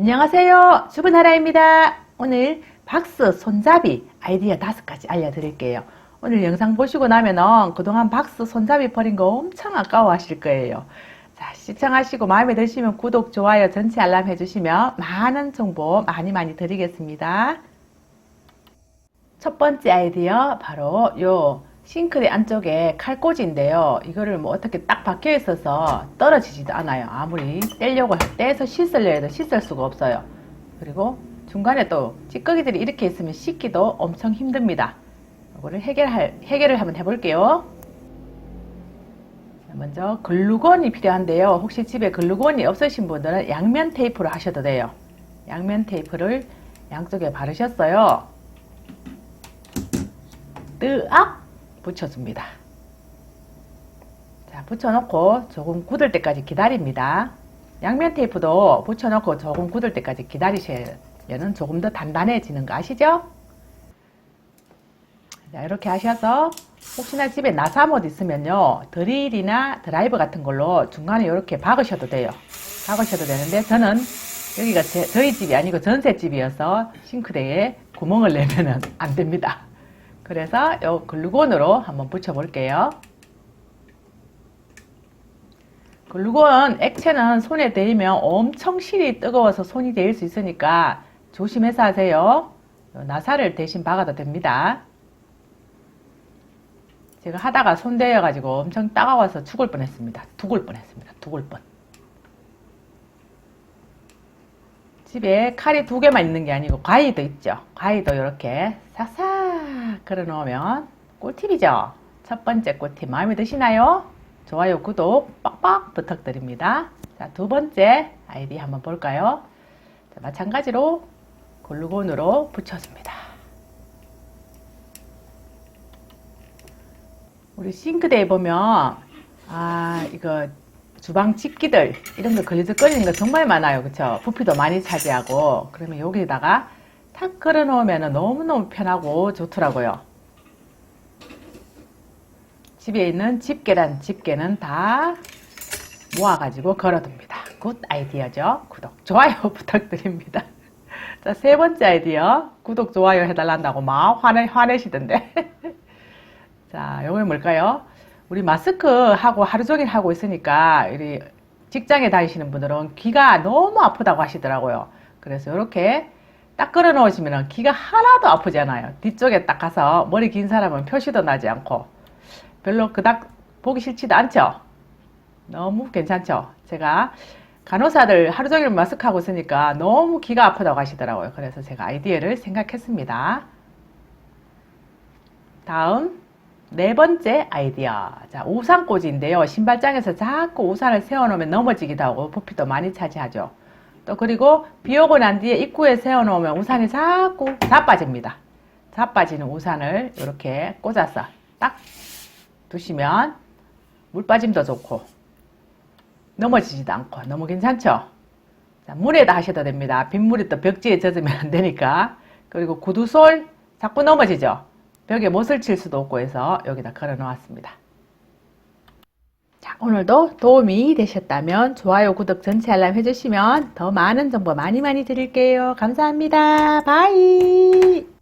안녕하세요. 주부나라입니다. 오늘 박스 손잡이 아이디어 다섯 가지 알려드릴게요. 오늘 영상 보시고 나면은 그동안 박스 손잡이 버린 거 엄청 아까워 하실 거예요. 자, 시청하시고 마음에 드시면 구독, 좋아요, 전체 알람 해주시면 많은 정보 많이 많이 드리겠습니다. 첫 번째 아이디어 바로 요 싱크대 안쪽에 칼꽂이인데요. 이거를 뭐 어떻게 딱 박혀 있어서 떨어지지도 않아요. 아무리 떼려고 떼서 씻으려 해도 씻을 수가 없어요. 그리고 중간에 또 찌꺼기들이 이렇게 있으면 씻기도 엄청 힘듭니다. 이거를 해결할, 해결을 한번 해볼게요. 자, 먼저 글루건이 필요한데요. 혹시 집에 글루건이 없으신 분들은 양면 테이프로 하셔도 돼요. 양면 테이프를 양쪽에 바르셨어요. 뜨악 붙여줍니다. 자, 붙여놓고 조금 굳을 때까지 기다립니다. 양면 테이프도 붙여놓고 조금 굳을 때까지 기다리셔야는 조금 더 단단해지는 거 아시죠? 자, 이렇게 하셔서 혹시나 집에 나사못 있으면요 드릴이나 드라이버 같은 걸로 중간에 이렇게 박으셔도 돼요. 박으셔도 되는데 저는 여기가 제- 저희 집이 아니고 전셋집이어서 싱크대에 구멍을 내면은 안 됩니다. 그래서 요 글루건으로 한번 붙여 볼게요. 글루건 액체는 손에 대이면 엄청 실이 뜨거워서 손이 데일 수 있으니까 조심해서 하세요. 요 나사를 대신 박아도 됩니다. 제가 하다가 손 대여가지고 엄청 따가워서 죽을 뻔했습니다. 죽을 뻔했습니다. 죽을 뻔. 집에 칼이 두 개만 있는 게 아니고 가위도 있죠. 가위도 이렇게 싹싹 걸어 놓으면 꿀팁이죠. 첫 번째 꿀팁 마음에 드시나요? 좋아요, 구독 빡빡 부탁드립니다. 자, 두 번째 아이디 한번 볼까요? 자, 마찬가지로 글루건으로 붙여줍니다. 우리 싱크대에 보면 아 이거 주방 집기들 이런 거 걸리적거리는 거 정말 많아요 그쵸 부피도 많이 차지하고 그러면 여기다가 탁 걸어 놓으면 너무너무 편하고 좋더라고요. 집에 있는 집게란 집게는 다 모아가지고 걸어둡니다. 굿 아이디어죠? 구독 좋아요 부탁드립니다. 자 세 번째 아이디어. 구독 좋아요 해달란다고 막 화내, 화내시던데. 자, 요게 뭘까요? 우리 마스크 하고 하루 종일 하고 있으니까 우리 직장에 다니시는 분들은 귀가 너무 아프다고 하시더라고요. 그래서 이렇게 딱 걸어 놓으시면 귀가 하나도 아프지 않아요. 뒤쪽에 딱 가서 머리 긴 사람은 표시도 나지 않고 별로 그닥 보기 싫지도 않죠. 너무 괜찮죠. 제가 간호사들 하루 종일 마스크 하고 있으니까 너무 귀가 아프다고 하시더라고요. 그래서 제가 아이디어를 생각했습니다. 다음 네 번째 아이디어. 자, 우산꽂이인데요. 신발장에서 자꾸 우산을 세워놓으면 넘어지기도 하고 부피도 많이 차지하죠. 또 그리고 비 오고 난 뒤에 입구에 세워놓으면 우산이 자꾸 자빠집니다. 자빠지는 우산을 이렇게 꽂아서 딱 두시면 물 빠짐도 좋고 넘어지지도 않고 너무 괜찮죠? 자, 물에다 하셔도 됩니다. 빗물이 또 벽지에 젖으면 안 되니까. 그리고 구두솔 자꾸 넘어지죠? 벽에 못을 칠 수도 없고 해서 여기다 걸어 놓았습니다. 자, 오늘도 도움이 되셨다면 좋아요, 구독, 전체 알람 해주시면 더 많은 정보 많이 많이 드릴게요. 감사합니다. 바이!